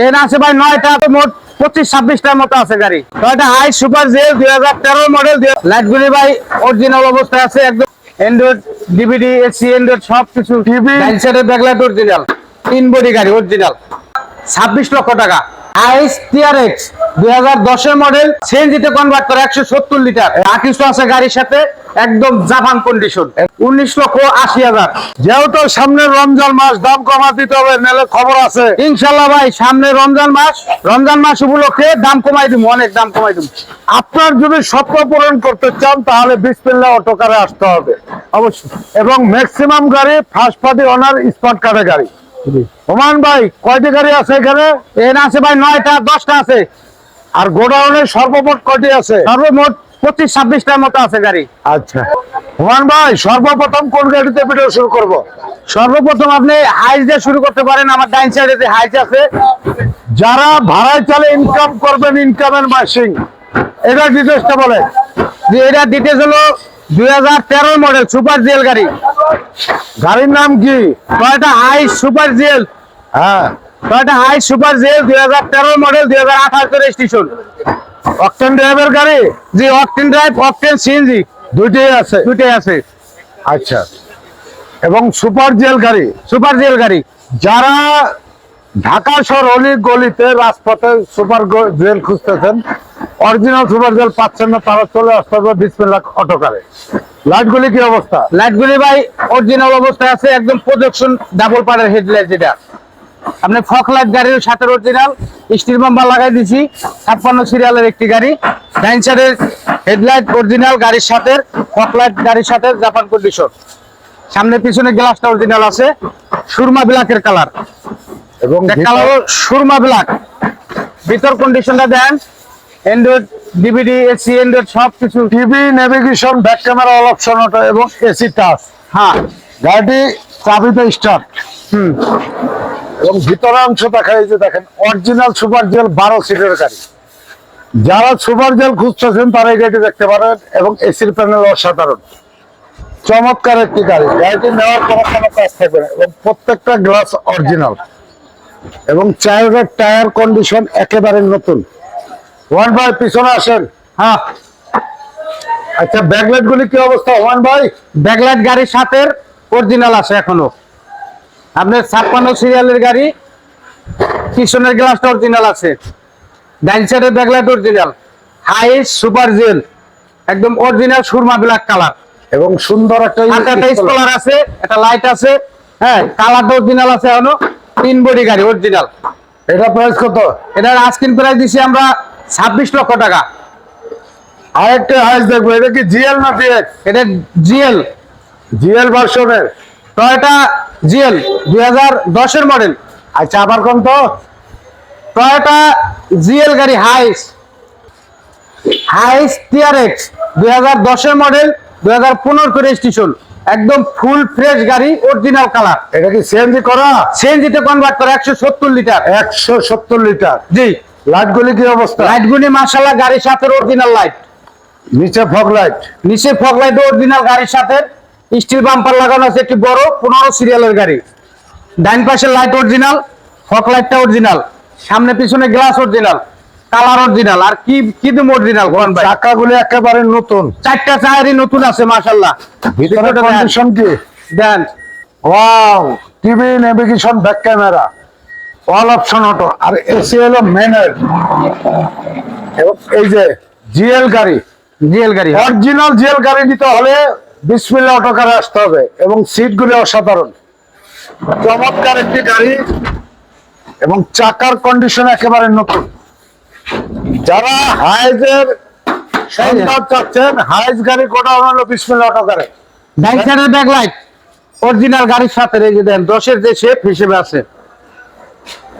এখানে আছে ভাই নয়টা মোট পঁচিশ ছাব্বিশটার মতো আছে গাড়ি। নয়টা হাই সুপার জেল দুই হাজার তেরো মডেল লাইটগুলি ভাই অরিজিনাল অবস্থায় আছে একদম অ্যান্ড্রয়েড ডিভিডি এসি অ্যান্ড্রয়েড সব কিছু টিভি ব্যাকলাইট অরিজিনাল তিন বডি গাড়ি অরিজিনাল ছাব্বিশ লক্ষ টাকা। আইস টিআরএক্স দুই হাজার দশের মডেল সিএনজিতে কনভার্ট করে একশো সত্তর লিটার আছে গাড়ির সাথে একদম জাপান কন্ডিশন উনিশ লক্ষ আশি হাজার। যেহেতু সামনে রমজান মাস দাম কমা দিতে হবে নাহলে খবর আছে। ইনশাল্লাহ ভাই সামনে রমজান মাস রমজান মাস উপলক্ষে দাম কমাই দিব অনেক দাম কমাই দিব। আপনার যদি স্বপ্ন পূরণ করতে চান তাহলে বিসমিল্লা অটোকারে আসতে হবে। অবশ্যই। এবং ম্যাক্সিমাম গাড়ি ফার্স্ট পার্টি ওনার স্মার্ট কার্ডে গাড়ি। হুমান ভাই কয়টি গাড়ি আছে এখানে? এখানে আছে ভাই নয়টা দশটা আছে। আর গোডাউনে সর্বমোট কয়টি আছে? সর্বমোট পঁচিশ ছাব্বিশটার মতো আছে গাড়ি। আচ্ছা। হুমান ভাই সর্বপ্রথম কোন গাড়িতে ভিডিও শুরু করব? সর্বপ্রথম আপনি হাইস দিয়ে শুরু করতে পারেন আমার ডাইন সাইডে যে হাইস আছে। যারা ভাড়ায় চালে ইনকাম করবেন ইনকামের মাসিং এটা ডিটেলসটা বলে যে এটা ডিটেলস হলো দুই হাজার তেরো মডেল সুপার জিএল গাড়ি। গাড়ির নাম কি? টয়টা হাইস সুপার জিএল হ্যাঁ। টয়টা হাইস সুপার জিএল দুই হাজার তেরো মডেল দুই হাজার আঠাশ রেজিস্ট্রেশন অকটেন ড্রাইভের গাড়ি? জি অকটেন ড্রাইভ অকটেন সিএনজি দুইটাই আছে। দুইটাই আছে। আচ্ছা। এবং সুপার জেল গাড়ি? সুপার জিএল গাড়ি। যারা ঢাকা শহর অলি গলিতে রাজপথে সুপার জেল খুঁজতেছেন। অরিজিনাল সুপার জেল পাচ্ছেন না, তারা চলে আসতে হবে বিসমিল্লাহ অটোকারে। লাইটগুলি কি অবস্থা? লাইটগুলি ভাই, অরিজিনাল অবস্থায় আছে, একদম প্রজেকশন ডাবল পারের হেডলাইট যেটা। আপনি ফক লাইট গাড়ির সাথে অরিজিনাল স্টিল বাম্পার লাগাই দিছি, ছাপ্পান্ন সিরিয়ালের একটি গাড়ি। ডাইন সাইডের হেডলাইট অরিজিনাল গাড়ির সাথে ফক লাইট গাড়ির সাথে জাপান কন্ডিশন সামনে পিছনে গ্লাসটা অরিজিনাল আছে, সুরমা ব্ল্যাকের কালার এবং কালার সুরমা ব্ল্যাক ভিতর কন্ডিশনটা দেন। অ্যান্ড্রয়েড ডিভিডি এসি অ্যান্ড্রয়েড সব কিছু TV navigation back camera all option এবং এসি টাচ হ্যাঁ। গাড়িটি চাবিতে স্টার্ট হুম। এবং ভিতরে অংশ দেখা এই যে দেখেন অরিজিনাল সুপার জেল বারো সিটের গাড়ি। যারা সুপার জেল খুঁজতেছেন তারা এই গাড়িটি দেখতে পারেন এবং এসির প্যানেল অসাধারণ। চমৎকার একটি গাড়ি। গাড়িটি নেওয়ার কোনো কোনো কাজ থাকবে না এবং প্রত্যেকটা গ্লাস অরিজিনাল এবং চায়ের টায়ার কন্ডিশন একেবারে নতুন। ওয়ান ভাই পিছনে আসেন। হ্যাঁ। আচ্ছা ব্যাকলাইট গুলি কি অবস্থা? ওয়ান ভাই? ব্যাকলাইট গাড়ির সাথে অরিজিনাল আছে এখনও। আপনার ছাপ্পান্ন সিরিয়ালের গাড়ি পিছনের গ্লাসটা অরিজিনাল আছে। ডাইন সাইডের backlight original Hiace Super GL একদম অরিজিনাল সুরমা ব্ল্যাক কালার এবং সুন্দর একটা স্কলার আছে একটা লাইট আছে। হ্যাঁ কালারটা অরিজিনাল আছে এখনও। তিন বডি গাড়ি অরিজিনাল এটা প্রাইস কত? এটার আস্কিন প্রাইস দিছি আমরা ছাব্বিশ লক্ষ টাকা। আরেকটা হাইস দেখব এটা কি জিএল না ডিএক্স এটা জিএল জিএল ভার্সনের টয়টা জিএল দুই হাজার দশের মডেল আচ্ছা আবার কোন তো? টয়োটা জিএল গাড়ি হাইস হাইস টিআরএক্স দুই হাজার দশের মডেল দুই হাজার পনেরো করে স্টেশন একদম ফুল ফ্রেশ গাড়ি অরিজিনাল কালার এটা কি সিএনজি করা? সিএনজিতে কনভার্ট করা একশো সত্তর লিটার একশো সত্তর লিটার জি। লাইট গুলি কি অবস্থা? লাইটগুলি মার্শাল্লাহ গাড়ির সাথে অরিজিনাল লাইট নিচে ফগ লাইট নিচে ফগ লাইট অরিজিনাল গাড়ির সাথে স্টিল বাম্পার লাগানো আছে একটি বড় পনেরো সিরিয়ালের গাড়ি। ডাইন পাশের লাইট অরিজিনাল ফগ লাইটটা অরিজিনাল সামনে পিছনে গ্লাস অরিজিনাল কালার অরিজিনাল। আর কি কি দিম অরিজিনাল কোন ভাই? চাকা গুলি একেবারে নতুন। চারটা চায়ারই নতুন আছে মাশাল্লাহ ভিতরে কন্ডিশন কি? দেন। Wow TV navigation back camera all option auto আর এসি হলো এবং এই যে জিএল গাড়ি। জিএল গাড়ি। অরিজিনাল জিএল গাড়ি নিতে হলে বিসমিল্লা অটোকারে আসতে হবে এবং সিট গুলি অসাধারণ। চমৎকার একটি গাড়ি এবং চাকার কন্ডিশন একেবারে নতুন। যারা হাইজের সন্ধান চাচ্ছেন হাইজ গাড়ি কোটা হলো বিসমিল্লা অটোকারে ডাইন সাইডের ব্যাক লাইট অরিজিনাল গাড়ির সাথে যে দেন দশের যে শেপ হিসেবে আছে।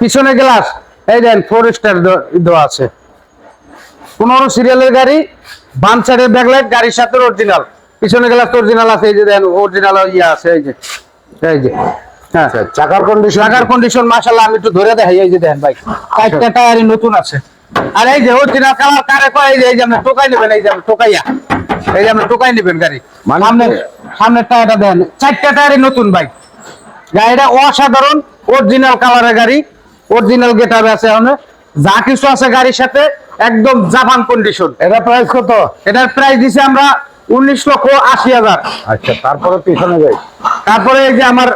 পিছনে গ্লাস এই দেন ফোর স্টার দেওয়া আছে। পনেরো সিরিয়ালের গাড়ি বাম সাইডের ব্যাক লাইট গাড়ির সাথে অরিজিনাল পিছনে গ্লাস অরিজিনাল আছে এই যে দেন অরিজিনাল ইয়ে আছে এই যে এই যে হ্যাঁ। চাকার কন্ডিশন চাকার কন্ডিশন মাশাআল্লাহ আমি একটু ধরে দেখাই এই যে দেন ভাই। চারটা টায়ারই নতুন আছে। আর এই যে অরিজিনাল কালার কারে কয়? এই যে এই যে আপনি টোকাই নেবেন এই যে আপনি টোকাইয়া। এই যে আপনি টোকাই নেবেন গাড়ি। মানে- সামনে সামনের টায়ারটা দেন। চারটা টায়ারই নতুন ভাই। গাড়িটা অসাধারণ অরিজিনাল কালারের গাড়ি অরিজিনাল গেট আছে এখন। যা কিছু আছে গাড়ির সাথে একদম জাপান কন্ডিশন এটা প্রাইস কত? এটার প্রাইস দিছে আমরা উনিশ লক্ষ আশি হাজার। আচ্ছা তারপরে পিছনে যাই। তারপরে এই যে আমার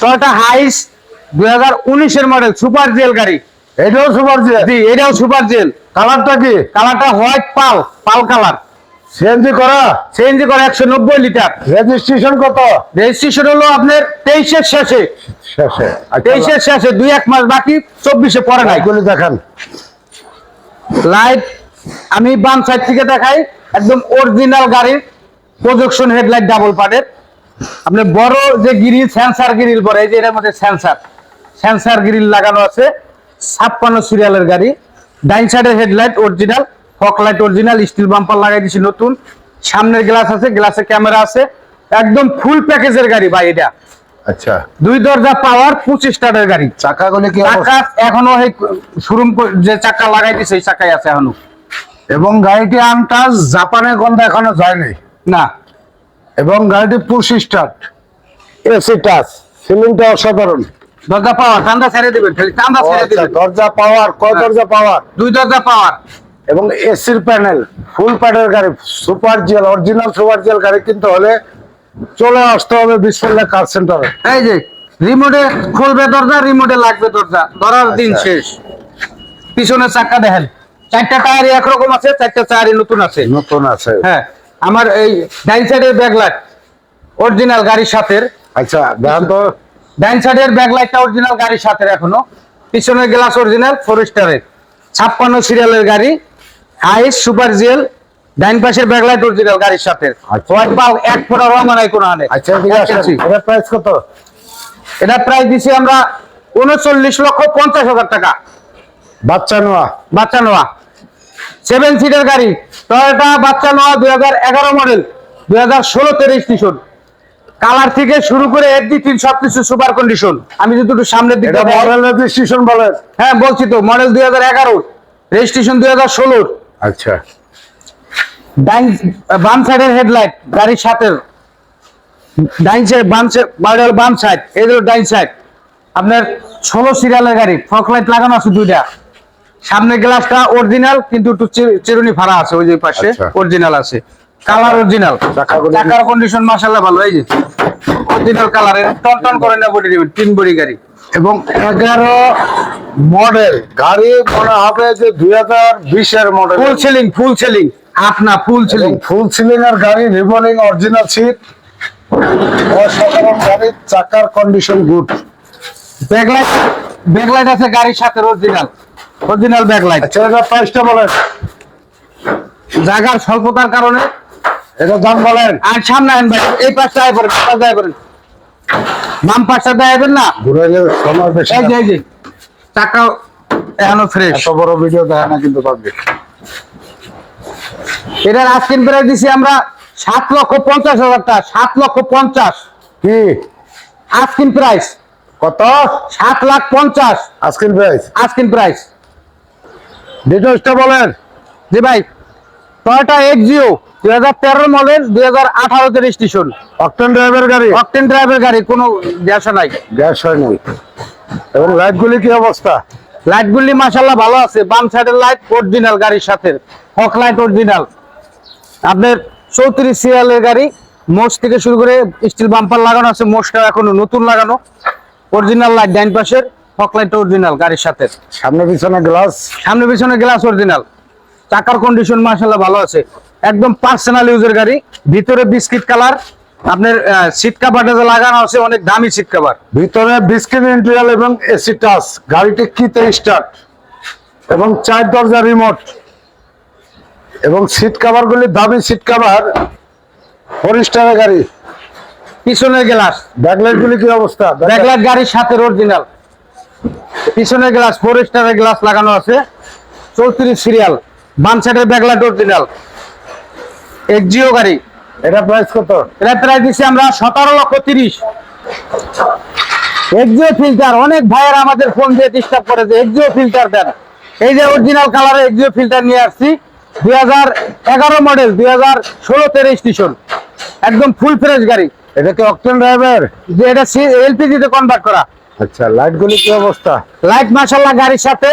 টয়োটা হাইস দুই হাজার উনিশের মডেল সুপার জেল গাড়ি। এটাও সুপার জেল জি এটাও সুপার জেল কালারটা কি? কালারটা white pearl pearl colour CNG করা? সিএনজি করে একশো নব্বই লিটার রেজিস্ট্রেশন কত? রেজিস্ট্রেশন হলো আপনার তেইশের শেষে। শেষে আচ্ছা, তেইশের শেষে দুই এক মাস বাকি চব্বিশে পরে নাই। লাইটগুলি দেখান। লাইট আমি বাম সাইড থেকে দেখাই একদম অরিজিনাল গাড়ির প্রজেকশন হেডলাইট ডাবল পার্টের আপনি বড় যে গ্রিল সেন্সার গ্রিল বলে এই যে এটার মধ্যে সেন্সার সেন্সার গ্রিল লাগানো আছে ছাপ্পান্ন সিরিয়ালের গাড়ি। ডাইন সাইডের headlight original fog light original steel bumper লাগাই দিছি নতুন। সামনের গ্লাস আছে গ্লাসে ক্যামেরা আছে। একদম ফুল প্যাকেজের গাড়ি ভাই এটা। আচ্ছা। দুই দরজা পাওয়ার পঁচিশ স্টারের গাড়ি। চাকাগুলি কি অবস্থা? চাকা এখনও এই শোরুম যে চাকা লাগাই দিছে এই চাকাই আছে এখনও। এবং গাড়িটি আনটাচ জাপানে গন্ধ এখনও যায়নি না। এবং গাড়িটি পুশ স্টার্ট এসি টাচ সিলিংটা অসাধারণ। দরজা পাওয়ার ঠান্ডা ছেড়ে দিবেন খালি ঠান্ডা ছেড়ে আচ্ছা, দিবেন। দরজা পাওয়ার কয় দরজা পাওয়ার? দুই দরজা পাওয়ার। এবং এসির প্যানেল ফুল প্যাডের গাড়ি Super GL original Super GL গাড়ি কিনতে হলে চলে আসতে হবে বিসমিল্লাহ কার সেন্টারে এই যে রিমোটে খুলবে দরজা রিমোটে লাগবে দরজা। ধরার দিন আচ্ছা। শেষ। পিছনের চাকা দেখেন চারটা টায়ারই একরকম আছে চারটা টায়ারই নতুন আছে। নতুন আছে। হ্যাঁ আমার এই ডাইন সাইডের ব্যাকলাইট অরিজিনাল গাড়ির সাথে আচ্ছা দেখেন তো। ডাইন সাইডের ব্যাকলাইটটা অরিজিনাল গাড়ির সাথে এখনও। পিছনের গ্লাস অরিজিনাল ফরেস্টারের ছাপ্পান্ন সিরিয়ালের গাড়ি হাইস সুপার জিএল ডাইন পাশের ব্যাকলাইট অরিজিনাল গাড়ির সাথে আচ্ছা। হোয়াইট বাল এক ফোটা রং নাই কোনো আনে। আচ্ছা এদিকে আসেন। এটার প্রাইস কত? এটা প্রাইস দিছি আমরা উনচল্লিশ লক্ষ পঞ্চাশ হাজার টাকা। বাচ্চা নোয়া। বাচ্চা নোয়া। সেভেন সিটের গাড়ি টয়োটা বাচ্চা নোয়া দুই হাজার এগারো মডেল দুই হাজার ষোলোতে রেজিস্ট্রেশন কালার থেকে শুরু করে এফডি তিন সবকিছু সুপার কন্ডিশন। আমি যদি একটু সামনের দিকে মডেল রেজিস্ট্রেশন বলেন। হ্যাঁ বলছি তো মডেল দুই হাজার এগারো রেজিস্ট্রেশন দুই হাজার ষোলোর। আচ্ছা। ডাইন বাম সাইডের হেডলাইট গাড়ির সাথে ডাইন সাইড বাম সাইড মডেল বাম সাইড এই হলো ডাইন সাইড আপনার ষোলো সিরিয়ালের গাড়ি ফক লাইট লাগানো আছে দুইটা। সামনের গ্লাসটা অরিজিনাল কিন্তু একটু চিরুনি ফাড়া আছে ওই যে পাশে আচ্ছা। অরিজিনাল আছে। কালার অরিজিনাল চাকার কন্ডিশন মাশাআল্লাহ ভালো এই যে। অরিজিনাল কালারের টন টন করে না বডি দিবেন তিন বডি গাড়ি। এবং এগারো মডেল গাড়ি মনে হবে যে দুই হাজার বিশের model full ceiling full ceiling up না ফুল সেলিং ফুল সিলিং এর গাড়ি রিভলিং অরিজিনাল সিট অসাধারণ গাড়ির চাকার কন্ডিশন গুড ব্যাকলাইট ব্যাকলাইট আছে গাড়ির সাথে অরিজিনাল অরিজিনাল ব্যাকলাইট আচ্ছা এটা প্রাইসটা বলেন। জায়গার স্বল্পতার কারণে এটা দাম বলেন। আর সামনে ভাই এই পাশটা আয় পড়েন পাশ আয় পড়েন বাম পাশটা দেখাবেন না? ঘুরাইলে সময় বেশি এই যে এই যে চাকা এখনও ফ্রেশ এত বড় ভিডিও দেখে না কিন্তু এটার আজকের প্রাইস দিছি আমরা সাত লক্ষ পঞ্চাশ হাজার টাকা সাত লক্ষ পঞ্চাশ। কি? আজকিন প্রাইস কত? সাত লাখ পঞ্চাশ। আজকের প্রাইস আজকিন প্রাইস ডিটেলসটা বলেন। জি ভাই টয়টা এক্সিও দুই হাজার তেরো মডেল দুই হাজার আঠারোতে রেজিস্ট্রেশন অকটেন ড্রাইভার গাড়ি? অকটেন ড্রাইভের গাড়ি কোনো গ্যাস নাই। গ্যাস হয় নাই। এবং লাইটগুলি কি অবস্থা? লাইটগুলি মাশাল্লাহ ভালো আছে বাম সাইডের লাইট অরিজিনাল গাড়ির সাথে ফক লাইট অরিজিনাল আপনার চৌত্রিশ সিরিয়ালের গাড়ি মোষ থেকে শুরু করে স্টিল বাম্পার লাগানো আছে মোষটা এখনও নতুন লাগানো। অরিজিনাল লাইট ডাইন পাশের ফক লাইট অরিজিনাল গাড়ির সাথে। সামনে পিছনে গ্লাস সামনে পিছনে গ্লাস অরিজিনাল চাকার কন্ডিশন মাশাল্লাহ ভালো আছে। একদম পার্সোনাল ইউজের গাড়ি ভিতরে বিস্কিট কালার আপনার সিট কাভারটা যে লাগানো আছে অনেক দামি সিট কাভার ভিতরে বিস্কিট ইন্টেরিয়াল এবং এসি টাচ গাড়িটি কিতে স্টার্ট এবং চার দরজা রিমোট এবং সিট কাভার গুলি দামি সিট কাভার ফোর স্টারের গাড়ি? পিছনের গ্লাস ব্যাকলাইট গুলি কি অবস্থা? ব্যাকলাইট গাড়ির সাথে অরিজিনাল পিছনের গ্লাস ফোর স্টারের গ্লাস লাগানো আছে। চৌত্রিশ সিরিয়াল বাম সাইডের ব্যাকলাইট অরিজিনাল এক্সিও গাড়ি। এটা প্রাইস কত? এটা প্রায় দিচ্ছি আমরা সতেরো লক্ষ তিরিশ। এক্সিও ফিল্টার অনেক ভাইয়েরা আমাদের ফোন দিয়ে ডিস্টার্ব করে যে এক্সিও ফিল্টার দেন। এই যে অরিজিনাল কালারের এক্সিও ফিল্টার নিয়ে আসছি। দুই হাজার এগারো মডেল দুই হাজার ষোলোতে রেজিস্ট্রেশন একদম ফুল ফ্রেশ গাড়ি। এটা কি অকটেন ড্রাইভার যে এটা এলপিজি তে কনভার্ট করা। আচ্ছা লাইট গুলি কি অবস্থা? লাইট মাশাল্লাহ গাড়ির সাথে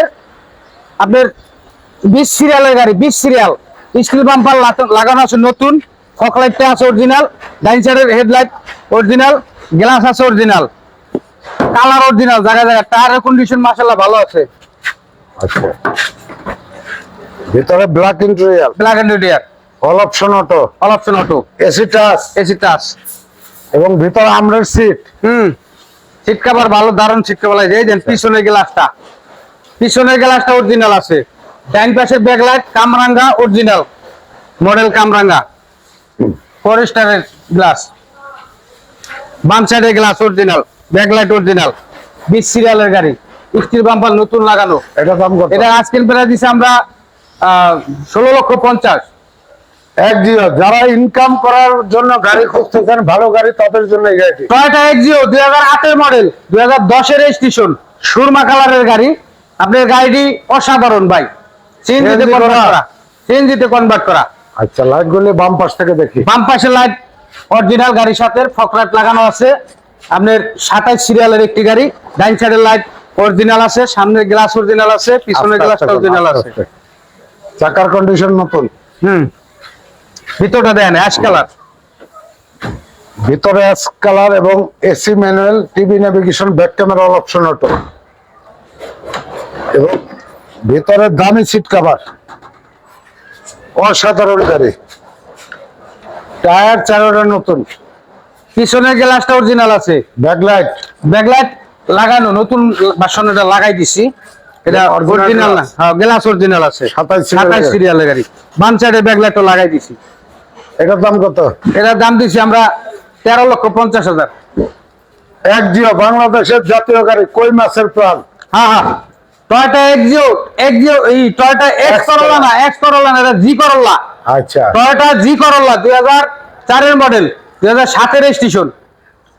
আপনার বিশ সিরিয়ালের গাড়ি বিশ সিরিয়াল স্টিল বাম্পার লাগানো আছে নতুন। ফক লাইটটা আছে অরিজিনাল ডাইন সাইডের হেডলাইট অরিজিনাল গ্লাস আছে অরিজিনাল কালার অরিজিনাল জায়গা জায়গা টায়ারের কন্ডিশন মাশাল্লাহ ভালো আছে। আচ্ছা। ভিতরে black interior black and রেডিয়ার all option auto all option auto AC touch AC touch এবং ভিতরে আমরের সিট হুম। সিট কভার ভালো দারুণ সিট কভার এই দেন পিছনের গ্লাসটা পিছনের গ্লাসটা অরিজিনাল আছে। ডাইন পাশের ব্যাকলাইট কামরাঙ্গা অরিজিনাল মডেল কামরাঙ্গা ফরেস্টারের গ্লাস বাম সাইডের গ্লাস অরিজিনাল ব্যাকলাইট অরিজিনাল বিশ সিরিয়ালের গাড়ি। স্টিল বাম্পার নতুন লাগানো। এটা দাম কত? এটা আজকের প্রায় দিছে আমরা ষোলো লক্ষ পঞ্চাশ। এক জিরো যারা ইনকাম করার জন্য গাড়ি খুঁজতেছেন ভালো গাড়ি তাদের জন্য এই গাড়িটি। টয়টা এক্সিও দুই হাজার আটের মডেল দুই হাজার দশের স্টেশন সুরমা কালারের গাড়ি। আপনার গাড়িটি অসাধারণ ভাই। সিএনজিতে কনভার্ট করা? সিএনজিতে কনভার্ট করা। আচ্ছা লাইট গুলি বাম পাশ থেকে দেখি। বাম পাশে লাইট অরিজিনাল গাড়ির সাথে ফকলাইট লাগানো আছে। আপনার সাতাইশ সিরিয়ালের একটি গাড়ি ডাইন সাইডের লাইট অরিজিনাল আছে সামনের গ্লাস অরিজিনাল আছে পিছনের আস্তে অরিজিনাল আছে। চাকার কন্ডিশন নতুন। হুম। ভিতরটা দেন অ্যাশ কালার ভিতরে এস কালার এবং AC manual TV navigation back camera option auto এবং ভিতরে দামি সিট কভার অসাধারণ গাড়ি। টায়ার চারোটা নতুন। পিছনের গ্লাসটা অরিজিনাল আছে। ব্যাকলাইট ব্যাকলাইট লাগানো নতুন ভার্সন এটা লাগাই দিছি। এটা অরিজিনাল না হ্যাঁ গ্লাস অরিজিনাল আছে। 27 serial সাতাইশ গাড়ি। সিরিয়ালের গাড়ি। বাম সাইডে ব্যাকলাইটও লাগাই দিছি। এটার দাম কত? এটার দাম দিছি আমরা তেরো লক্ষ পঞ্চাশ হাজার। এক জিও বাংলাদেশের জাতীয় গাড়ি কই মাছের প্রাণ? হ্যাঁ হ্যাঁ। টয়টা এক্সিও এক্সিও এই টয়টা এক্স করোলা না এক্স করোলা না এটা জি করোলা আচ্ছা। টয়টা জি করোলা দুই হাজার চারের মডেল দুই হাজার সাতের স্টেশন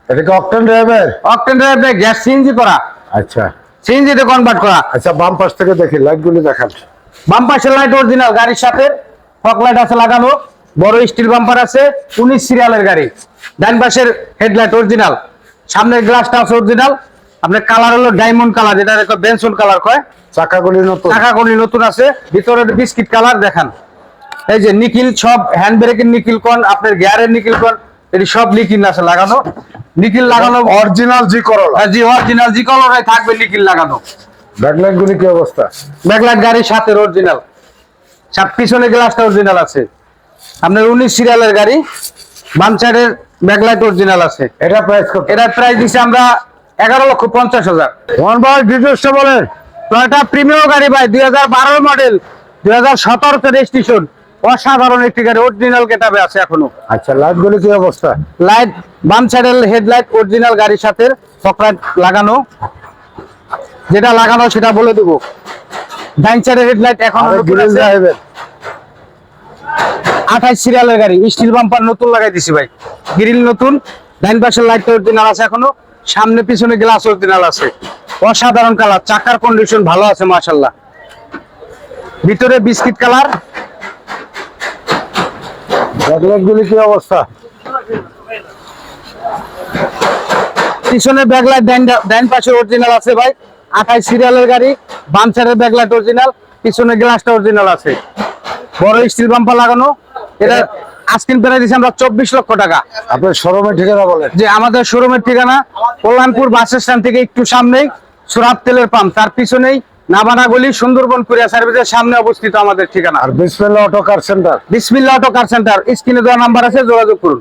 এটা কি অকটেন ড্রাইভার অকটেন ড্রাইভে গ্যাস সিএনজি করা। আচ্ছা। সিএনজিতে কনভার্ট করা। আচ্ছা বাম পাশ থেকে দেখি লাইট গুলি দেখান। বাম পাশের লাইট অরিজিনাল গাড়ির সাথে ফক লাইট আছে লাগানো। বড় স্টিল বাম্পার আছে উনিশ সিরিয়ালের গাড়ি। ডান পাশের হেডলাইট অরিজিনাল সামনের গ্লাসটা আছে অরিজিনাল আপনার কালার হলো ডায়মন্ড কালার যেটা বেনসন কালার কয়? চাকাগুলি নতুন। টাকাগুলি নতুন আছে। ভিতরে বিস্কিট কালার দেখান। এই যে নিকিল সব হ্যান্ড ব্রেকের নিকিল কোন আপনার গিয়ারের নিকিল কোন এটি সব নিকিল আছে লাগানো। নিকিল লাগানো অরিজিনাল জি করলা হ্যাঁ, জি অরিজিনাল জি কালার থাকবে নিকিল লাগানো। ব্যাকলাইট গুলি কি অবস্থা? ব্যাকলাইট গাড়ির সাথে অরিজিনাল সব পিছনে গ্লাসটা অরিজিনাল আছে। আপনার উনিশ সিরিয়ালের গাড়ি। বাম সাইডের ব্যাকলাইট অরিজিনাল আছে। এটা প্রাইস কত? এটার প্রাইস দিচ্ছে আমরা এগারো লক্ষ পঞ্চাশ হাজার। ওয়ান ভাই ডিটেলসটা বলেন। টয়টা প্রিমিয়াম গাড়ি ভাই দুই হাজার বারোর মডেল দুই হাজার সতেরোতে রেজিস্ট্রেশন অসাধারণ একটি গাড়ি অরিজিনাল কেটাবে আছে এখনও। আচ্ছা লাইট গুলি কি অবস্থা? লাইট বাম সাইডের হেডলাইট অরিজিনাল গাড়ির সাথে ফকলাইট লাগানো। যেটা লাগানো সেটা বলে দেবো। ডাইন সাইডের হেডলাইট এখন আঠাইশ সিরিয়ালের গাড়ি স্টিল বাম্পার নতুন লাগাই দিছি ভাই। গ্রিল নতুন ডাইন পাশের লাইট অরিজিনাল আছে এখনও। সামনে পিছনে গ্লাস অরিজিনাল আছে। অসাধারণ কালার চাকার কন্ডিশন ভালো আছে মাশাল্লাহ ভিতরে বিস্কিট কালার ব্যাকলাইট কি অবস্থা? পিছনে ব্যাকলাইট ডাইন ডাইন পাশে অরিজিনাল আছে ভাই। সিরিয়ালের গাড়ি বাম সাইডের ব্যাকলাইট অরিজিনাল পিছনে গ্লাসটা অরিজিনাল আছে। বড় স্টিল বাম্পার লাগানো। এটা আজকিন প্রায় দিচ্ছি আমরা চব্বিশ লক্ষ টাকা। আপনার শোরুমের ঠিকানা বলেন। যে আমাদের শোরুমের ঠিকানা কল্যাণপুর বাস স্ট্যান্ড থেকে একটু সামনেই সুরাব তেলের পাম্প। তার পিছনেই নাবানা গলি সুন্দরবন কুরিয়া সার্ভিসের সামনে অবস্থিত আমাদের ঠিকানা। আর Bismillah auto car centre. Bismillah auto car centre. স্ক্রিনে দেওয়া নাম্বার আছে যোগাযোগ করুন।